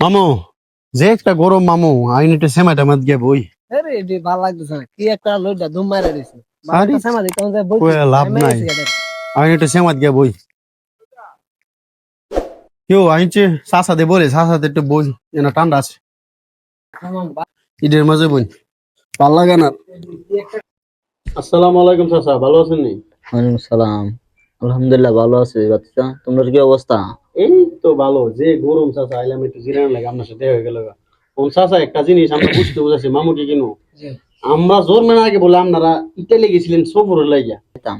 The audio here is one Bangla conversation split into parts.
মামু যে একটা গরম মামু আইন একটু সেমাইটা মাত গিয়ে বই। আরে এটি ভালো লাগতেছে না। কি একটা ধুম মারা দিছে। আরে, আমাদের বই লাভ নাই। আইন একটু সেমাত গিয়ে বই। কেউ আইনছে সাসাতে বলে সাসাতে একটু বই এনা ঠান্ডা আছে। ঈদের মাঝে বই। ভালো লাগে না। আসসালামু আলাইকুম চাচা ভালো আছেন নি? ওয়ালাইকুম সালাম। আলহামদুলিল্লাহ ভালো আছি বাচ্চা। তোমার কি অবস্থা? এই তো ভালো যে গরম চাচা আইলাম একটু জিরান লাগে আপনার সাথে হয়ে গেল কোন চাচা একটা জিনিস আমরা বুঝতে বুঝাচ্ছি মামুকে কিনো? আমরা জোর মেনা আগে বলে আপনারা ইটালি গেছিলেন সফর লাগিয়া যেতাম।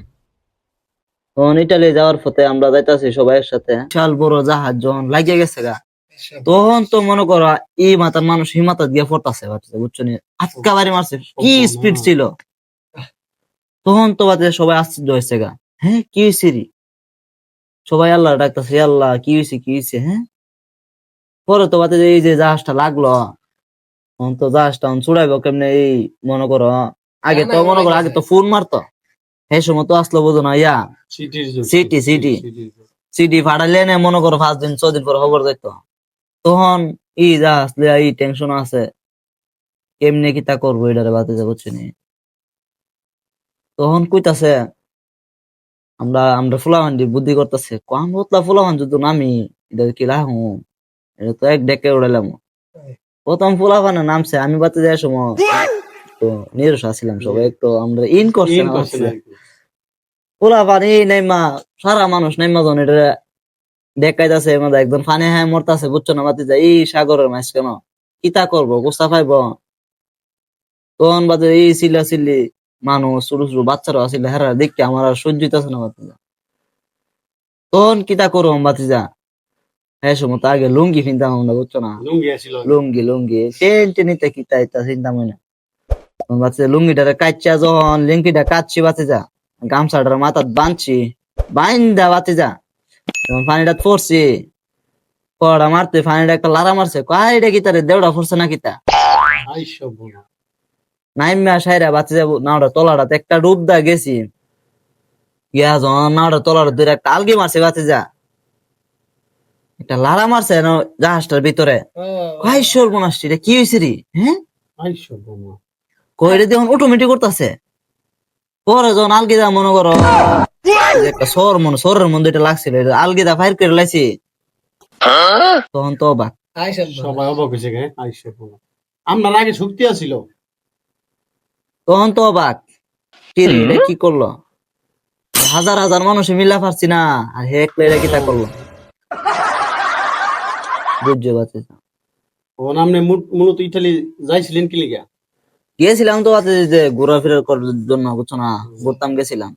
তখন ইটালি যাওয়ার পথে আমরা যাইতাছি সবাই একসাথে। বিশাল বড় জাহাজ যখন লাগিয়ে গেছে গা তখন তো মনে করো এই মাথার মানুষ এই মাথা দিয়ে পড়তাছে বাচ্চা বুঝছ নি? আটকা বাড়ি মারছে কি স্পিড ছিল। তখন তো বাচ্চা সবাই আশ্চর্য হয়েছে গা। হ্যাঁ কি হয়েছে রে? সবাই আল্লাহ ডাকতেছে আল্লাহ কি হয়েছে কি হয়েছে হ্যাঁ? পরে তো বাচ্চা এই যে জাহাজটা লাগল তখন তো জাহাজটা চুড়াইবো কেমনে এই মনে করো আগে তো মনে করো আগে তো ফোন মারতো। সেই সময় তো আসলো বোঝো না ইয়া সিটি, সিটি। সিটি। ভাড়ালে নে মনে করো পাঁচ দিন ছদিন দিন পর খবর যাইত। তখন ই যা আসলে এই টেনশন আছে। কেমনে কি তা করব এটারে বাদে যাব চিনি তখন কইতাছে আমরা আমরা ফুলাহান্ডি বুদ্ধি করতেছে। কম বতলা ফুলাহান যদি নামি এটা কি রাহু এটা তো এক ডেকে উড়াইলাম। প্রথম ফুলাহানে নামছে আমি বাতে যাওয়ার সময় তো নিরস আসছিলাম সবাই একটু আমরা ইন করছে না ভাবছে। পোলা পানি নেইমা সারা মানুষ নেইমা জন এটা দেখাইতাছে মানে একদম ফানে হ্যাঁ মরতাছে বুঝছ না বাতি যায় এই সাগরের মাছ কেন কিতা করব গুস্তা পাইব তখন বাদে এই সিলা সিলি মানুষ ছোট ছোট বাচ্চারা আসলে হেরা দেখতে আমার আর সহ্য হইতাছে না বাতিজা তখন কিতা করব বাতিজা? হ্যাঁ সময় আগে লুঙ্গি কিনতাম আমরা বুঝছ না? লুঙ্গি লুঙ্গি টেন টেনিতে কিতা ইতা চিন্তা মনে বাচ্চা লুঙ্গিটারে কাচ্চা যখন লিঙ্কিটা কাচ্ছি যা গামছাটার মাথাত বাঁধছি বাইন্দা যা যখন পানিটা পড়ছি। পড়া মারতে পানিটা একটা লারা মারছে। কয় এটা কিতা রে দেওড়া পড়ছে না কিতা নাইমা সাইরা বাচ্চা যাব নাওটা তলাটাতে একটা ডুব দা গেছি। গিয়া যখন নাওটা তলাটা দুইটা একটা আলগি মারছে বাচ্চা যা। একটা লারা মারছে না জাহাজটার ভিতরে? সর্বনাশটি এটা কি হয়েছে রে? হ্যাঁ? কইরে দেখুন অটোমেটিক করতেছে। পরে যখন আলগিদা মনে করো একটা সর মনে সরের মধ্যে এটা লাগছিল এটা আলগিদা ফায়ার করে লাইছি। তখন তো অবাক। আইসা সবাই অবাক হয়েছে আপনার আগে শক্তি আছিল। তখন তো অবাক। কি রে, কি করল? হাজার হাজার মানুষ মিলা পারছি না আর হে একলা এটা কিতা করল? ও নামনে মূলত ইটালি যাইছিলেন কি লিগা? গিয়েছিলাম তো বাতে যে ঘোরাফেরা করার জন্য বুঝছ না? ঘুরতাম গেছিলাম।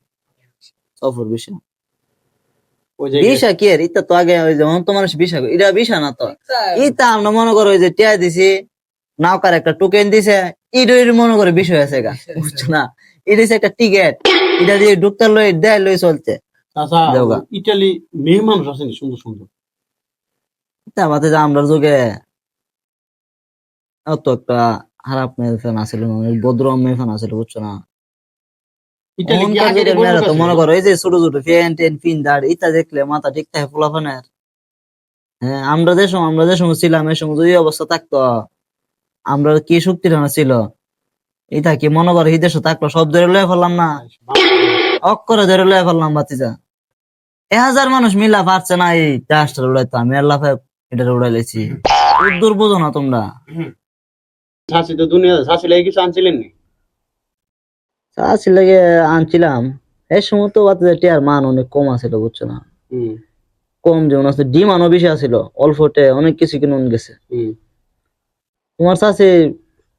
সফর বিষয়। বিষা কি আর? ইতা তো আগে ওই যে অন্ত মানুষ বিষা এটা বিষা না তো। ইতা আমরা মনে করো ওই যে টিয়া দিছি নাওকার একটা টোকেন দিছে ইডো মনে করে বিষয় আছে গা বুঝছ না? এটা হচ্ছে একটা টিকেট এটা দিয়ে ঢুকতে লই দেয় লই চলছে। ইটালি মেয়ে মানুষ আছেন সুন্দর সুন্দর। তা যে আমরা যুগে অত একটা খারাপ মেয়ে ফ্যান অনেক ভদ্র মেয়ে ফ্যান আছিল বুঝছ না? মনে করো এই যে ছোট ছোট ফ্যান টেন ফিন দাঁড় ইটা দেখলে মাথা ঠিক থাকে ফুলা ফানের হ্যাঁ আমরা যে সময় আমরা যে সময় ছিলাম এই সময় যদি অবস্থা থাকতো। আমরা কি শক্তি না ছিল? এটা কি মনে করো হিদেশ থাকল সব ধরে লয়ে ফেললাম না। অক্ষরে ধরে লয়ে ফেললাম বাতিজা। এ হাজার মানুষ মিলা পারছে না এই জাহাজটা উড়াইতো। আমি আল্লাহ এটা উড়াই লেছি দূর বোঝো না তোমরা। শাসি তো দুনিয়া শাসি লাগে কিছু আনছিলেন নি? চাষি লাগে আনছিলাম। এই সময় তো বাতিজা টিয়ার মান অনেক কম আছিল বুঝছ না। কম যেমন আছে ডিমান্ডও বেশি আছিল। অল্পতে অনেক কিছু কিনুন গেছে। তোমার চাষে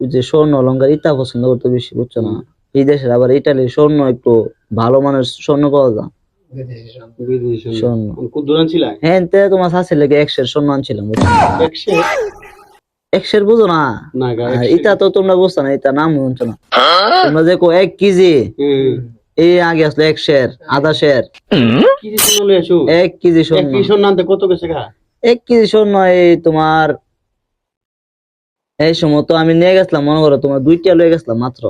যে স্বর্ণ অলঙ্কার ইটা পছন্দ করতে বেশি বুঝছ না? এই দেশের আবার ইটালি স্বর্ণ একটু ভালো মানের স্বর্ণ পাওয়া যায়। হ্যাঁ তে তোমার চাষের লেগে একশের স্বর্ণ আনছিলাম বুঝছ? একশো একশের বুঝো না। ইটা তো তোমরা বুঝছ না এটা নাম না। তোমরা যে কো এক কেজি হুম। এই আগে আসলো এক শের আধা শের এক কেজি এক স্বর্ণ। কেজি স্বর্ণ এই তোমার এই সময় তো আমি নিয়ে গেছিলাম মনে করো তোমার দুইটা লয়ে গেছিলাম মাত্র।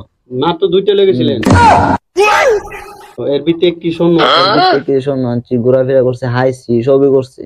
না তো দুইটা লেগেছিলেন তো এর ভিতরে কি সোনা কি আনছি ঘোরাফেরা করছে হাইছি সবই করছি।